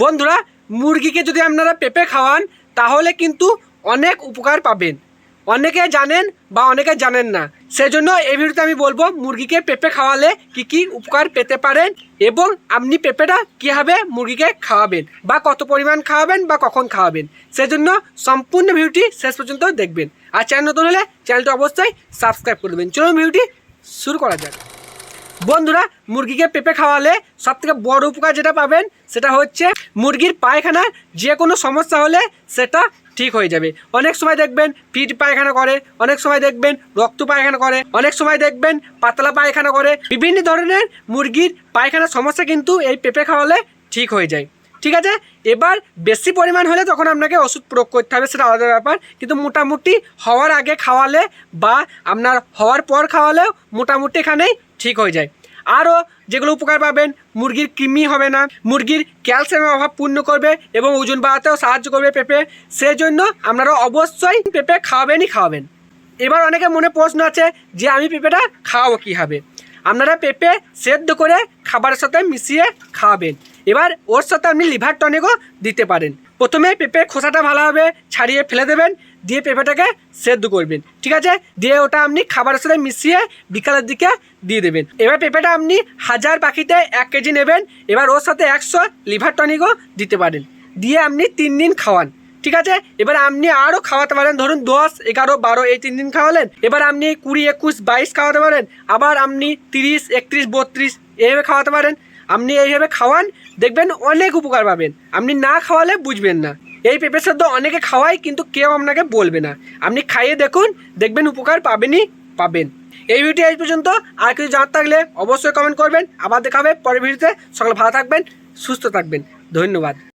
বন্ধুরা, মুরগিকে যদি আপনারা পেঁপে খাওয়ান, তাহলে কিন্তু অনেক উপকার পাবেন। অনেকে জানেন বা অনেকে জানেন না। সেজন্য এই ভিডিওতে আমি বলব, মুরগিকে পেঁপে খাওয়ালে কি কি উপকার পেতে পারেন এবং আপনি পেঁপেটা কীভাবে মুরগিকে খাওয়াবেন বা কত পরিমাণ খাওয়াবেন বা কখন খাওয়াবেন। সেজন্য সম্পূর্ণ ভিডিওটি শেষ পর্যন্ত দেখবেন। আর চ্যানেল নতুন হলে চ্যানেলটা অবশ্যই সাবস্ক্রাইব করে দেবেন। চলুন ভিডিওটি শুরু করা যাক। বন্ধুরা, মুরগিকে পেঁপে খাওয়ালে সব থেকে বড় উপকার যেটা পাবেন, সেটা হচ্ছে মুরগির পায়খানার যে কোনো সমস্যা হলে সেটা ঠিক হয়ে যাবে। অনেক সময় দেখবেন ফিট পায়খানা করে, অনেক সময় দেখবেন রক্ত পায়খানা করে, অনেক সময় দেখবেন পাতলা পায়খানা করে। বিভিন্ন ধরনের মুরগির পায়খানার সমস্যা কিন্তু এই পেঁপে খাওয়ালে ঠিক হয়ে যায়। ঠিক আছে? এবার বেশি পরিমাণ হলে তখন আপনাকে ওষুধ প্রয়োগ করতে হবে, সেটা আলাদা ব্যাপার। কিন্তু মোটামুটি হওয়ার আগে খাওয়ালে বা আপনার হওয়ার পর খাওয়ালেও মোটামুটি এখানেই ঠিক হয়ে যায়। আরও যেগুলো উপকার পাবেন, মুরগির কৃমি হবে না, মুরগির ক্যালসিয়ামের অভাব পূর্ণ করবে এবং ওজন বাড়াতেও সাহায্য করবে পেঁপে। সেই জন্য আপনারা অবশ্যই পেঁপে খাওয়াবেনই খাওয়াবেন। এবার অনেকে মনে প্রশ্ন আছে যে আমি পেঁপেটা খাওয়াবো কীভাবে? আপনারা পেঁপে সেদ্ধ করে খাবারের সাথে মিশিয়ে খাওয়াবেন। এবার ওর সাথে আপনি লিভার টনিকও দিতে পারেন। প্রথমে পেঁপের খোসাটা ভালোভাবে ছাড়িয়ে ফেলে দেবেন। দিয়ে পেঁপেটাকে সেদ্ধ করবেন। ঠিক আছে? দিয়ে ওটা আপনি খাবারের সাথে মিশিয়ে বিকালের দিকে দিয়ে দেবেন। এবার পেঁপেটা আপনি হাজার পাখিতে এক কেজি নেবেন। এবার ওর সাথে একশো লিভার টনিকও দিতে পারেন। দিয়ে আপনি তিন দিন খাওয়ান। ঠিক আছে? এবার আপনি আরও খাওয়াতে পারেন। ধরুন দশ, এগারো, বারো এই তিন দিন খাওয়ালেন। এবার আপনি কুড়ি, একুশ, বাইশ খাওয়াতে পারেন। আবার আপনি তিরিশ, একত্রিশ, বত্রিশ এইভাবে খাওয়াতে পারেন। আপনি এইভাবে খাওয়ান, দেখবেন অনেক উপকার পাবেন। আপনি না খাওয়ালে বুঝবেন না। এই পেঁপে সেদ্ধ অনেকে খাওয়ায়, কিন্তু কেউ আপনাকে বলবে না। আপনি খাইয়ে দেখুন, দেখবেন উপকার পাবেনই পাবেন। এই ভিডিওটি এই পর্যন্ত। আর কিছু জানার থাকলে অবশ্যই কমেন্ট করবেন। আবার দেখাবে পরের ভিডিওতে। সকলে ভালো থাকবেন, সুস্থ থাকবেন। ধন্যবাদ।